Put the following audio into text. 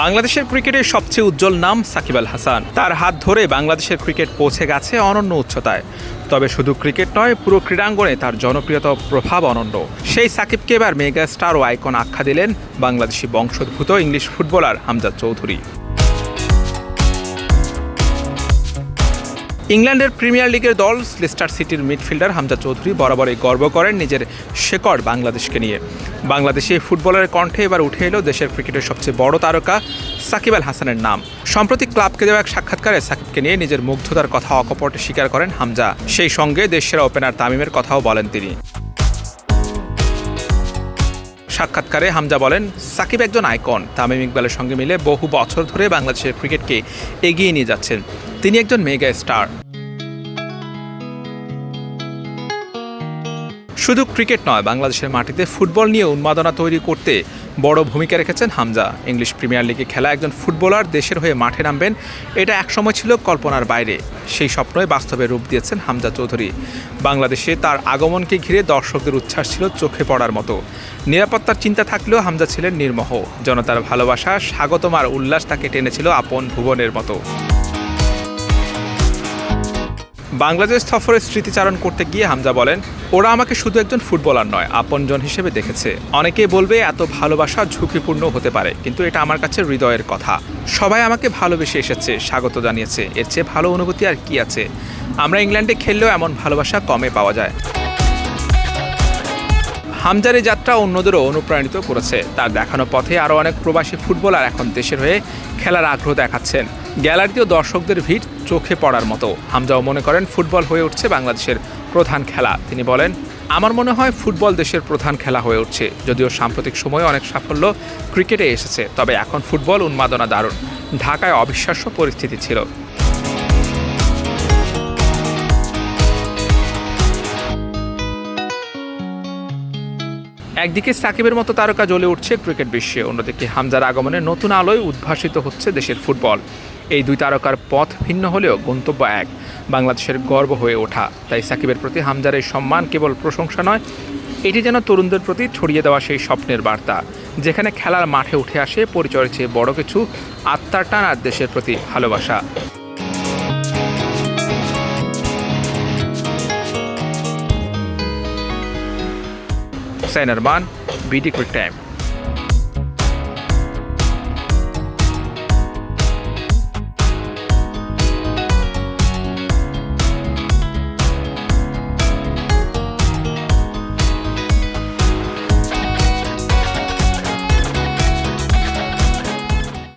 বাংলাদেশের ক্রিকেটের সবচেয়ে উজ্জ্বল নাম সাকিব আল হাসান। তার হাত ধরে বাংলাদেশের ক্রিকেট পৌঁছে গেছে অনন্য উচ্চতায়। তবে শুধু ক্রিকেট নয়, পুরো ক্রীড়াঙ্গনে তার জনপ্রিয়তা প্রভাব অনন্য। সেই সাকিবকে এবার মেগা স্টার ও আইকন আখ্যা দিলেন বাংলাদেশি বংশোদ্ভূত ইংলিশ ফুটবলার হামজাদ চৌধুরী। ইংল্যান্ডের প্রিমিয়ার লিগের দল লেস্টার সিটির মিডফিল্ডার হামজা চৌধুরী বরাবরই গর্ব করেন নিজের শেকড় বাংলাদেশকে নিয়ে। বাংলাদেশে ফুটবলের কণ্ঠে এবার উঠে এলো দেশের ক্রিকেটের সবচেয়ে বড় তারকা সাকিব আল হাসানের নাম। সম্প্রতি ক্লাবকে দেওয়া এক সাক্ষাৎকারে সাকিবকে নিয়ে নিজের মুগ্ধতার কথা অকপটে স্বীকার করেন হামজা। সেই সঙ্গে দেশের ওপেনার তামিমের কথাও বলেন তিনি। সাক্ষাৎকারে হামজা বলেন, সাকিব একজন আইকন। তামিম ইকবালের সঙ্গে মিলে বহু বছর ধরে বাংলাদেশের ক্রিকেটকে এগিয়ে নিয়ে যাচ্ছেন। তিনি একজন মেগা স্টার। শুধু ক্রিকেট নয়, বাংলাদেশের মাটিতে ফুটবল নিয়ে উন্মাদনা তৈরি করতে বড় ভূমিকা রেখেছেন হামজা। ইংলিশ প্রিমিয়ার লিগে খেলা একজন ফুটবলার দেশের হয়ে মাঠে নামবেন, এটা একসময় ছিল কল্পনার বাইরে। সেই স্বপ্নই বাস্তবে রূপ দিয়েছেন হামজা চৌধুরী। বাংলাদেশে তার আগমনকে ঘিরে দর্শকদের উচ্ছ্বাস ছিল চোখে পড়ার মতো। নিরাপত্তার চিন্তা থাকলেও হামজা ছিলেন নির্মোহ। জনতার ভালোবাসা, স্বাগতম আর উল্লাস তাকে টেনেছিল আপন ভুবনের মতো। বাংলাদেশ সফরে স্মৃতিচারণ করতে গিয়ে হামজা বলেন, ওরা আমাকে শুধু একজন ফুটবলার নয়, আপনজন হিসেবে দেখেছে। অনেকেই বলবে, এত ভালোবাসা ঝুঁকিপূর্ণ হতে পারে, কিন্তু এটা আমার কাছে হৃদয়ের কথা। সবাই আমাকে ভালোবেসে এসেছে, স্বাগত জানিয়েছে। এর চেয়ে ভালো অনুভূতি আর কি আছে? আমরা ইংল্যান্ডে খেললেও এমন ভালোবাসা কমে পাওয়া যায়। হামজার এই যাত্রা অন্যদেরও অনুপ্রাণিত করেছে। তার দেখানো পথে আরও অনেক প্রবাসী ফুটবলার এখন দেশের হয়ে খেলার আগ্রহ দেখাচ্ছেন। গ্যালারিতেও দর্শকদের ভিড় চোখে পড়ার মতো। হামজাও মনে করেন ফুটবল হয়ে উঠছে বাংলাদেশের প্রধান খেলা। তিনি বলেন, আমার মনে হয় ফুটবল দেশের প্রধান খেলা হয়ে উঠছে। যদিও সাম্প্রতিক সময়ে অনেক সাফল্য ক্রিকেটে এসেছে, তবে এখন ফুটবল উন্মাদনা দারুণ। ঢাকায় অবিশ্বাস্য পরিস্থিতি ছিল। একদিকে সাকিবের মতো তারকা জ্বলে উঠছে ক্রিকেট বিশ্বে, অন্যদিকে হামজার আগমনে নতুন আলোয় উদ্ভাসিত হচ্ছে দেশের ফুটবল। এই দুই তারকার পথ ভিন্ন হলেও গন্তব্য এক, বাংলাদেশের গর্ব হয়ে ওঠা। তাই সাকিবের প্রতি হামজার এই সম্মান কেবল প্রশংসা নয়, এটি যেন তরুণদের প্রতি ছড়িয়ে দেওয়া সেই স্বপ্নের বার্তা, যেখানে খেলার মাঠে উঠে আসে পরিচয়ের চেয়ে বড় কিছু আত্মার টান আর দেশের প্রতি ভালোবাসা। সাইনার মান বিডি কুইক টাইম।